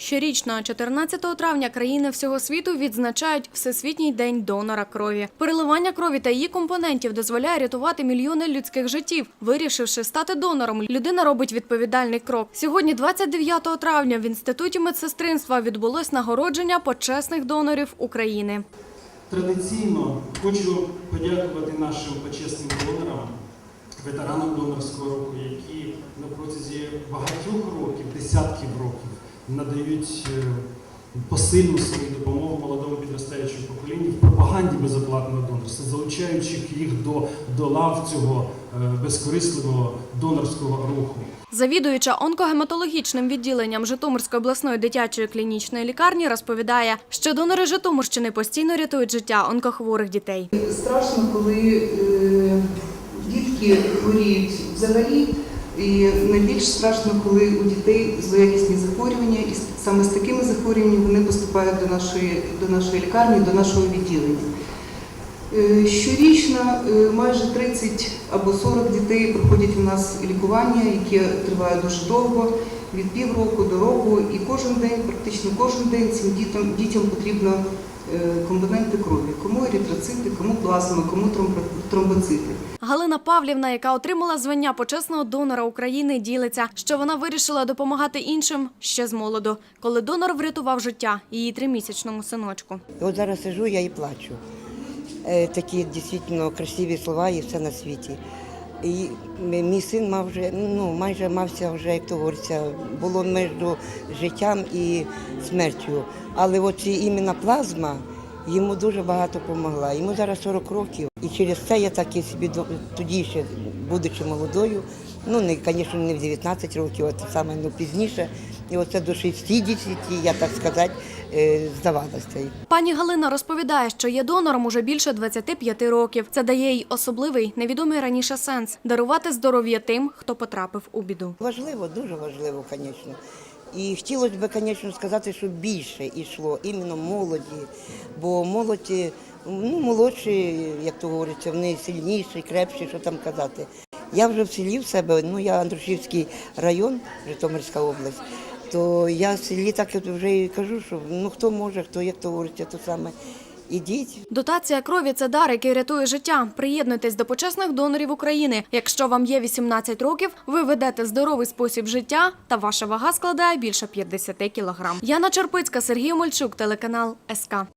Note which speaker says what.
Speaker 1: Щорічно, 14 травня, країни всього світу відзначають Всесвітній день донора крові. Переливання крові та її компонентів дозволяє рятувати мільйони людських життів. Вирішивши стати донором, людина робить відповідальний крок. Сьогодні, 29 травня, в інституті медсестринства відбулось нагородження почесних донорів України.
Speaker 2: Традиційно хочу подякувати нашим почесним донорам, ветеранам донорського руху, які на протязі багатьох років, десятків надають е, посильну свою допомогу молодому підростаючому поколінню в пропаганді безоплатного донорства, залучаючи їх до, до лав цього е, безкорисливого донорського руху.
Speaker 1: Завідуюча онкогематологічним відділенням Житомирської обласної дитячої клінічної лікарні розповідає, що донори Житомирщини постійно рятують життя онкохворих дітей.
Speaker 3: Страшно, коли е, дітки хворіють взагалі, і найбільш страшно, коли у дітей злоякісні захворювання, і саме з такими захворюваннями вони поступають до нашої, до нашої лікарні, до нашого відділення. Е, Щорічно е, майже 30 або 40 дітей проходять у нас лікування, яке триває дуже довго, від півроку до року. І кожен день, практично кожен день цим дітям, дітям потрібно компоненти крові. Кому еритроцити, кому плазма, кому тромбоцити.
Speaker 1: Галина Павлівна, яка отримала звання почесного донора України, ділиться, що вона вирішила допомагати іншим ще з молоду, коли донор врятував життя її тримісячному синочку.
Speaker 4: От зараз сижу, я і плачу. Е, Такі дійсно красиві слова і все на світі. І мій син мав вже, ну, майже мався вже, як говориться, було між життям і смертю. Але от ці іменно плазма йому дуже багато допомогла. Йому зараз 40 років. І через це я так і собі тоді ще, будучи молодою, ну, не, звісно, не в 19 років, а саме ну, пізніше. І оце до 60, я так сказати, е, здавалася.
Speaker 1: Пані Галина розповідає, що є донором уже більше 25 років. Це дає їй особливий, невідомий раніше сенс дарувати здоров'я тим, хто потрапив у біду.
Speaker 4: Важливо, дуже важливо, звісно. І хотілося б, звісно, сказати, що більше йшло іменно молоді, бо молоді, ну, молодші, як то говориться, вони сильніші, крепші, що там казати. Я вже в селі в себе, ну я Андрушівський район, Житомирська область, то я в селі так вже і кажу, що ну хто може, хто, як то говориться, то саме ідіть,
Speaker 1: Дотація крові це дар, який рятує життя. Приєднуйтесь до почесних донорів України. Якщо вам є 18 років, ви ведете здоровий спосіб життя, та ваша вага складає більше 50 кілограм. Яна Черпицька, Сергій Мольчук, телеканал СК.